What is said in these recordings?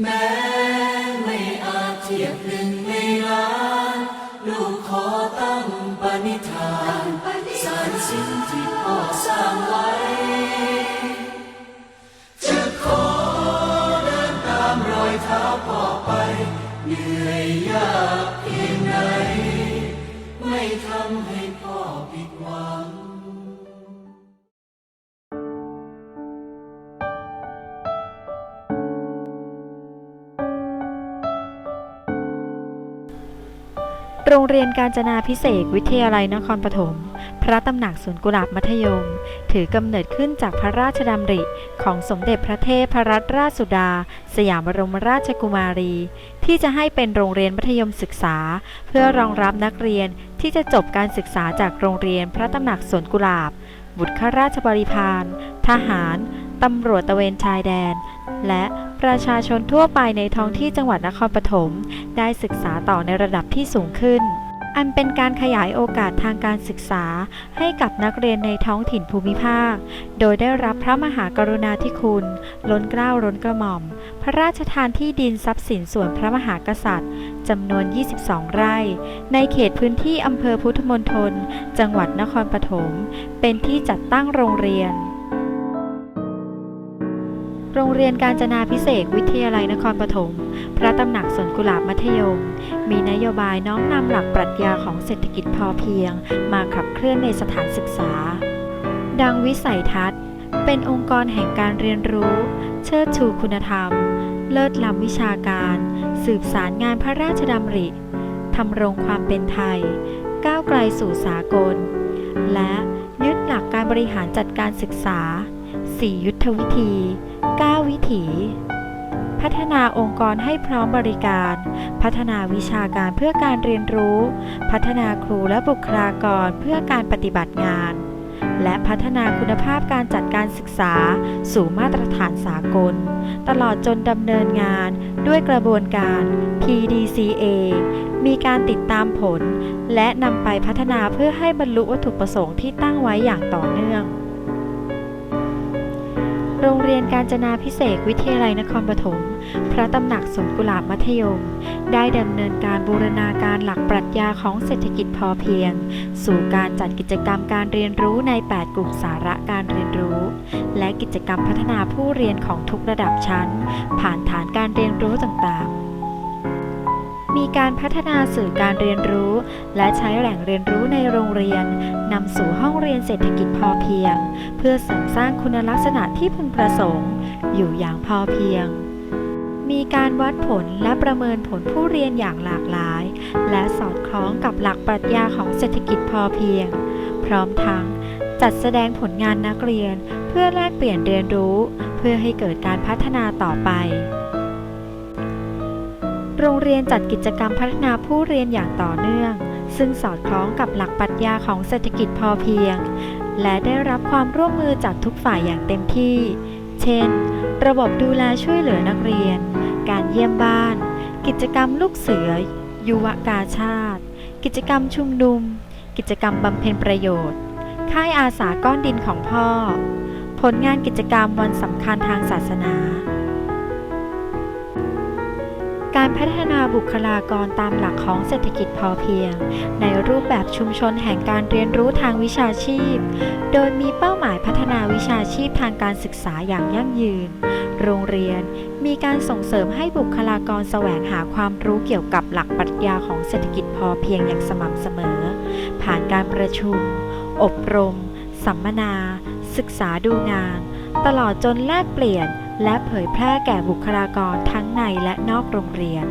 แม้ไม่อาจเทียบหนึ่งไม่ โรงเรียนการจนาพิเศษวิทยาลัยนครปฐม พระตำหนักสวนกุหลาบมัธยม ถือกำเนิดขึ้นจากพระราชดำริ ของสมเด็จพระเทพรัตนราชสุดา สยามบรมราชกุมารี ที่จะให้เป็นโรงเรียนมัธยมศึกษา เพื่อรองรับนักเรียนที่จะจบการศึกษาจากโรงเรียนพระตำหนักสวนกุหลาบ บุตรข้าราชบริพารทหาร ตำรวจตะเวนชายแดน และประชาชนทั่วไปในท้องที่จังหวัดนครปฐมได้ศึกษาต่อในระดับที่สูงขึ้น อันเป็นการขยายโอกาสทางการศึกษาให้กับนักเรียนในท้องถิ่นภูมิภาค โดยได้รับพระมหากรุณาธิคุณ ล้นเกล้าล้นกระหม่อม พระราชทานที่ดินทรัพย์สินส่วนพระมหากษัตริย์จำนวน 22 ไร่ ในเขตพื้นที่อำเภอพุทธมณฑลจังหวัดนครปฐมเป็นที่จัดตั้งโรงเรียน โรงเรียนการจนาพิเศษวิทยาลัยนครปฐม พระตำหนักสวนกุหลาบมัธยม มีนโยบายน้อมนำหลักปรัชญาของเศรษฐกิจพอเพียง มาขับเคลื่อนในสถานศึกษา ดังวิสัยทัศน์ เป็นองค์กรแห่งการเรียนรู้ เชิดชูคุณธรรม เลิศล้ำวิชาการ สืบสารงานพระราชดำริทำรงความเป็นไทย ก้าวไกลสู่สากล และยึดหลักการบริหารจัดการศึกษา 4 ยุทธวิธี 9 วิถี พัฒนาองค์กรให้พร้อมบริการ พัฒนาวิชาการเพื่อการเรียนรู้ พัฒนาครูและบุคลากรเพื่อการปฏิบัติงาน และพัฒนาคุณภาพการจัดการศึกษา สู่มาตรฐานสากล ตลอดจนดำเนินงานด้วยกระบวนการ PDCA มีการติดตามผล และนำไปพัฒนาเพื่อให้บรรลุวัตถุประสงค์ที่ตั้งไว้อย่างต่อเนื่อง โรงเรียนการจนาพิเศษวิทยาลัยนครปฐม พระตำหนักสวนกุหลาบมัธยม ได้ดำเนินการบูรณาการหลักปรัชญาของเศรษฐกิจพอเพียง สู่การจัดกิจกรรมการเรียนรู้ใน 8 กลุ่มสาระการเรียนรู้ และกิจกรรมพัฒนาผู้เรียนของทุกระดับชั้น ผ่านฐานการเรียนรู้ต่างๆ มีการพัฒนาสื่อการเรียนรู้ และใช้แหล่งเรียนรู้ในโรงเรียนนำสู่ห้องเรียนเศรษฐกิจพอเพียง เพื่อเสริมสร้างคุณลักษณะที่พึงประสงค์ อยู่อย่างพอเพียง มีการวัดผลและประเมินผลผู้เรียนอย่างหลากหลาย และสอดคล้องกับหลักปรัชญาของเศรษฐกิจพอเพียง พร้อมทั้งจัดแสดงผลงานนักเรียน เพื่อแลกเปลี่ยนเรียนรู้ เพื่อให้เกิดการพัฒนาต่อไป โรงเรียนจัดกิจกรรมพัฒนาผู้เรียนอย่างต่อเนื่อง ซึ่งสอดคล้องกับหลักปรัชญาของเศรษฐกิจพอเพียง และได้รับความร่วมมือจากทุกฝ่ายอย่างเต็มที่ เช่น ระบบดูแลช่วยเหลือนักเรียน การเยี่ยมบ้าน กิจกรรมลูกเสือ ยุวกาชาติ กิจกรรมชุมนุม กิจกรรมบำเพ็ญประโยชน์ ค่ายอาสาก้อนดินของพ่อ ผลงานกิจกรรมวันสำคัญทางศาสนา การพัฒนาบุคลากรตามหลักของเศรษฐกิจพอเพียง ในรูปแบบชุมชนแห่งการเรียนรู้ทางวิชาชีพ โดยมีเป้าหมายพัฒนาวิชาชีพทางการศึกษาอย่างยั่งยืน โรงเรียนมีการส่งเสริมให้บุคลากรแสวงหาความรู้เกี่ยวกับหลักปรัชญาของเศรษฐกิจพอเพียงอย่างสม่ำเสมอ ผ่านการประชุม อบรม สัมมนา ศึกษาดูงาน ตลอดจนแลกเปลี่ยน และเผยแพร่แก่บุคลากรทั้งในและนอกโรงเรียน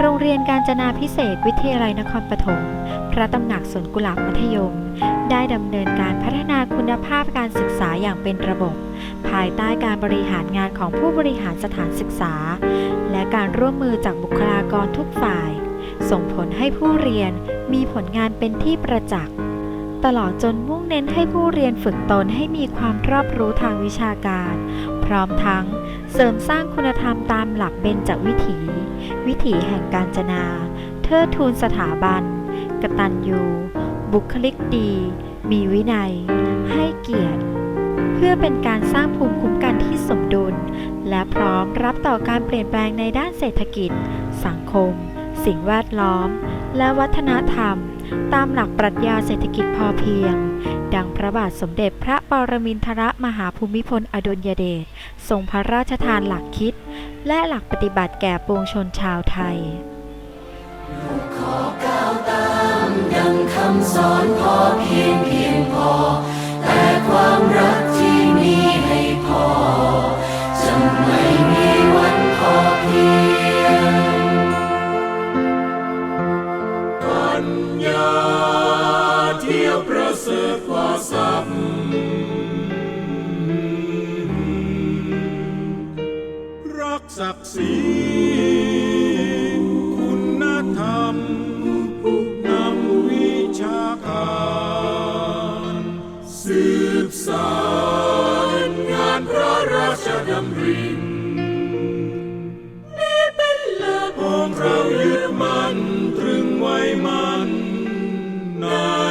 โรงเรียนการจนาพิเศษวิทยาลัยนครปฐม พระตำหนักสวนกุหลาบมัธยม ได้ดำเนินการพัฒนาคุณภาพการศึกษาอย่างเป็นระบบ ภายใต้การบริหารงานของผู้บริหารสถานศึกษา และการร่วมมือจากบุคลากรทุกฝ่าย ส่งผลให้ผู้เรียนมีผลงานเป็นที่ประจักษ์ตลอดจนมุ่งเน้นให้ผู้เรียนฝึกตนให้มีความรอบรู้ทางวิชาการ พร้อมทั้งเสริมสร้างคุณธรรมตามหลักเบญจวิถี วิถีแห่งการจนา เทิดทูนสถาบัน กตัญญู บุคลิกดี มีวินัย ให้เกียรติ เพื่อเป็นการสร้างภูมิคุ้มกันที่สมดุล และพร้อมรับต่อการเปลี่ยนแปลงในด้านเศรษฐกิจ สังคม สิ่งแวดล้อม และวัฒนธรรม ตามหลักปรัชญาเศรษฐกิจพอเพียง ดังพระบาทสมเด็จพระปรมินทรมหาภูมิพลอดุลยเดชทรงพระราชทานหลักคิด และหลักปฏิบัติแก่ปวงชนชาวไทยขอก้าวตามดังคำสอนพอเพียงเพียงพอ แต่ความรักที่ Josepha Sam ำวิชาการสืบสานงานพระราชดำรินเป็นหลักองเรายึดมันตรึงไว้มันนา